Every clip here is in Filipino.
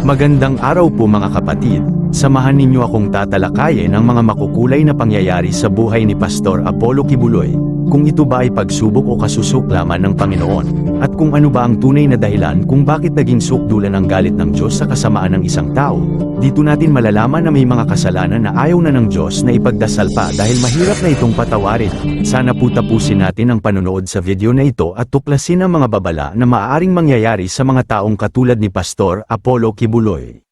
Magandang araw po mga kapatid, samahan ninyo akong tatalakayin ang mga makukulay na pangyayari sa buhay ni Pastor Apollo Kibuloy, kung ito ba ay pagsubok o kasusuklaman ng Panginoon, at kung ano ba ang tunay na dahilan kung bakit naging sukdulan ang galit ng Diyos sa kasamaan ng isang tao. Dito natin malalaman na may mga kasalanan na ayaw na ng Diyos na ipagdasal pa dahil mahirap na itong patawarin. Sana po tapusin natin ang panonood sa video na ito at tuklasin ang mga babala na maaaring mangyayari sa mga taong katulad ni Pastor Apollo Kibuloy.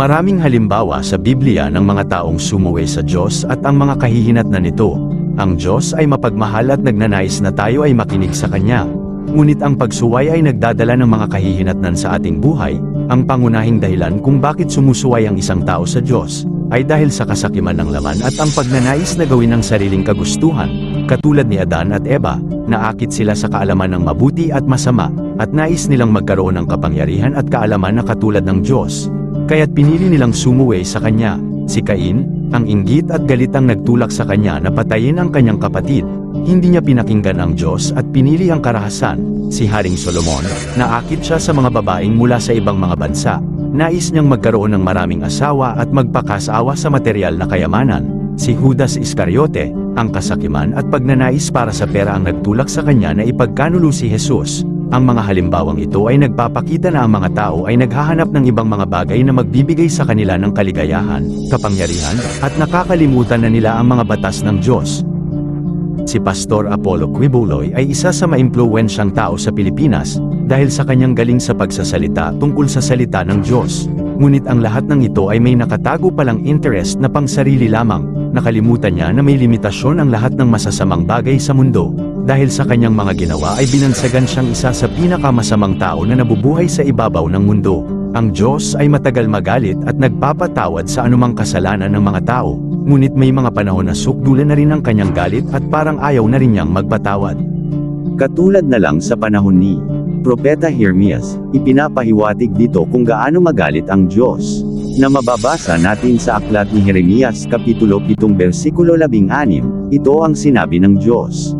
Maraming halimbawa sa Biblia ng mga taong sumuway sa Diyos at ang mga kahihinat na nito. Ang Diyos ay mapagmahal at nagnanais na tayo ay makinig sa Kanya. Ngunit ang pagsuway ay nagdadala ng mga kahihinatnan sa ating buhay. Ang pangunahing dahilan kung bakit sumusuway ang isang tao sa Diyos, ay dahil sa kasakiman ng laman at ang pagnanais na gawin ng sariling kagustuhan. Katulad ni Adan at Eva, naakit sila sa kaalaman ng mabuti at masama, at nais nilang magkaroon ng kapangyarihan at kaalaman na katulad ng Diyos. Kaya't pinili nilang sumuway sa kanya. Si Cain, ang inggit at galit ang nagtulak sa kanya na patayin ang kanyang kapatid. Hindi niya pinakinggan ang Diyos at pinili ang karahasan. Si Haring Solomon, naakit siya sa mga babaeng mula sa ibang mga bansa. Nais niyang magkaroon ng maraming asawa at magpakasawa sa material na kayamanan. Si Judas Iscariote, ang kasakiman at pagnanais para sa pera ang nagtulak sa kanya na ipagkanulo si Jesus. Ang mga halimbawang ito ay nagpapakita na ang mga tao ay naghahanap ng ibang mga bagay na magbibigay sa kanila ng kaligayahan, kapangyarihan, at nakakalimutan na nila ang mga batas ng Diyos. Si Pastor Apollo Quibuloy ay isa sa maimpluwensyang tao sa Pilipinas dahil sa kanyang galing sa pagsasalita tungkol sa salita ng Diyos. Ngunit ang lahat ng ito ay may nakatago palang interest na pang sarili lamang. Nakalimutan niya na may limitasyon ang lahat ng masasamang bagay sa mundo. Dahil sa kanyang mga ginawa ay binansagan siyang isa sa pinakamasamang tao na nabubuhay sa ibabaw ng mundo. Ang Diyos ay matagal magalit at nagpapatawad sa anumang kasalanan ng mga tao, ngunit may mga panahon na sukdulan na rin ang kanyang galit at parang ayaw na rin niyang magpatawad. Katulad na lang sa panahon ni Propeta Jeremias, ipinapahiwatig dito kung gaano magalit ang Diyos, na mababasa natin sa aklat ni Jeremias Kapitulo 7 versikulo 16, ito ang sinabi ng Diyos.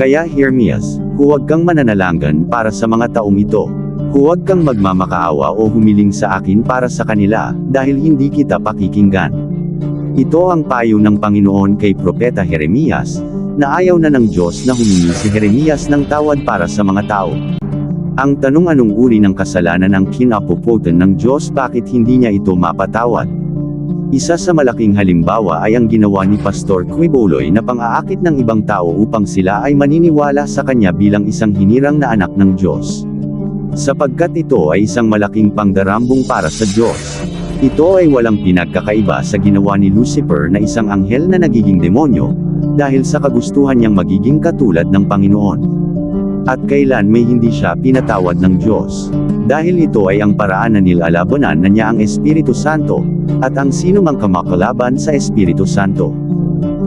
Kaya Jeremias, huwag kang mananalanggan para sa mga taong ito. Huwag kang magmamakaawa o humiling sa akin para sa kanila, dahil hindi kita pakikinggan. Ito ang payo ng Panginoon kay Propeta Jeremias, na ayaw na ng Diyos na humingi si Jeremias ng tawad para sa mga tao. Ang tanong anong uri ng kasalanan ang kinapuputan ng Diyos bakit hindi niya ito mapatawad? Isa sa malaking halimbawa ay ang ginawa ni Pastor Quibuloy na pang-aakit ng ibang tao upang sila ay maniniwala sa kanya bilang isang hinirang na anak ng Diyos. Sapagkat ito ay isang malaking pangdarambong para sa Diyos. Ito ay walang pinagkakaiba sa ginawa ni Lucifer na isang anghel na nagiging demonyo, dahil sa kagustuhan niyang magiging katulad ng Panginoon. At kailan may hindi siya pinatawad ng Diyos. Dahil ito ay ang paraan na nilalabanan na niya ang Espiritu Santo, at ang sino mang kamakalaban sa Espiritu Santo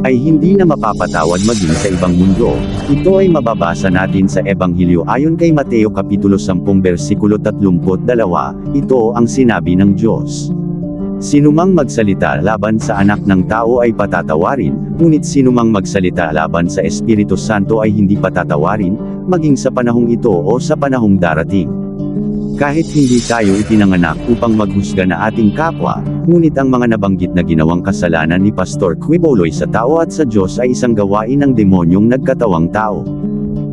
ay hindi na mapapatawad maging sa ibang mundo. Ito ay mababasa natin sa Ebanghelyo ayon kay Mateo Kapitulo 10 versikulo 32, ito ang sinabi ng Diyos. Sinumang magsalita laban sa anak ng tao ay patatawarin, ngunit sinumang magsalita laban sa Espiritu Santo ay hindi patatawarin, maging sa panahong ito o sa panahong darating. Kahit hindi tayo ipinanganak upang maghusga na ating kapwa, ngunit ang mga nabanggit na ginawang kasalanan ni Pastor Quibuloy sa tao at sa Diyos ay isang gawain ng demonyong nagkatawang tao.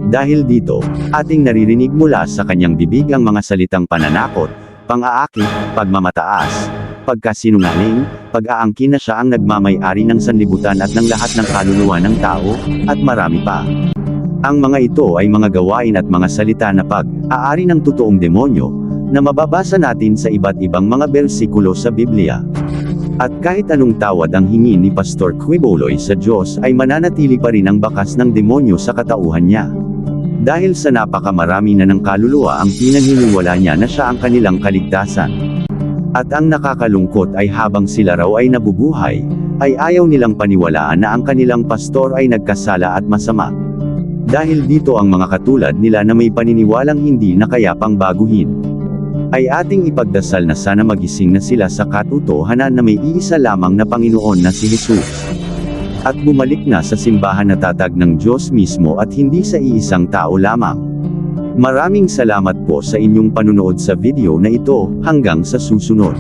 Dahil dito, ating naririnig mula sa kanyang bibig ang mga salitang pananakot, pang-aakit, pagmamataas, pagkasinungaling, pag-aangkin na siya ang nagmamay-ari ng sanlibutan at ng lahat ng kaluluwa ng tao, at marami pa. Ang mga ito ay mga gawain at mga salita na pag-aari ng totoong demonyo, na mababasa natin sa iba't ibang mga bersikulo sa Biblia. At kahit anong tawad ang hingi ni Pastor Quibuloy sa Diyos ay mananatili pa rin ang bakas ng demonyo sa katauhan niya. Dahil sa napakamarami na ng kaluluwa ang pinaniniwala niya na siya ang kanilang kaligtasan. At ang nakakalungkot ay habang sila raw ay nabubuhay, ay ayaw nilang paniwalaan na ang kanilang pastor ay nagkasala at masama. Dahil dito ang mga katulad nila na may paniniwalang hindi na kaya pang baguhin. Ay ating ipagdasal na sana magising na sila sa katotohanan na may iisa lamang na Panginoon na si Jesus. at bumalik na sa simbahan na tatag ng Diyos mismo at hindi sa iisang tao lamang. Maraming salamat po sa inyong panunood sa video na ito, hanggang sa susunod.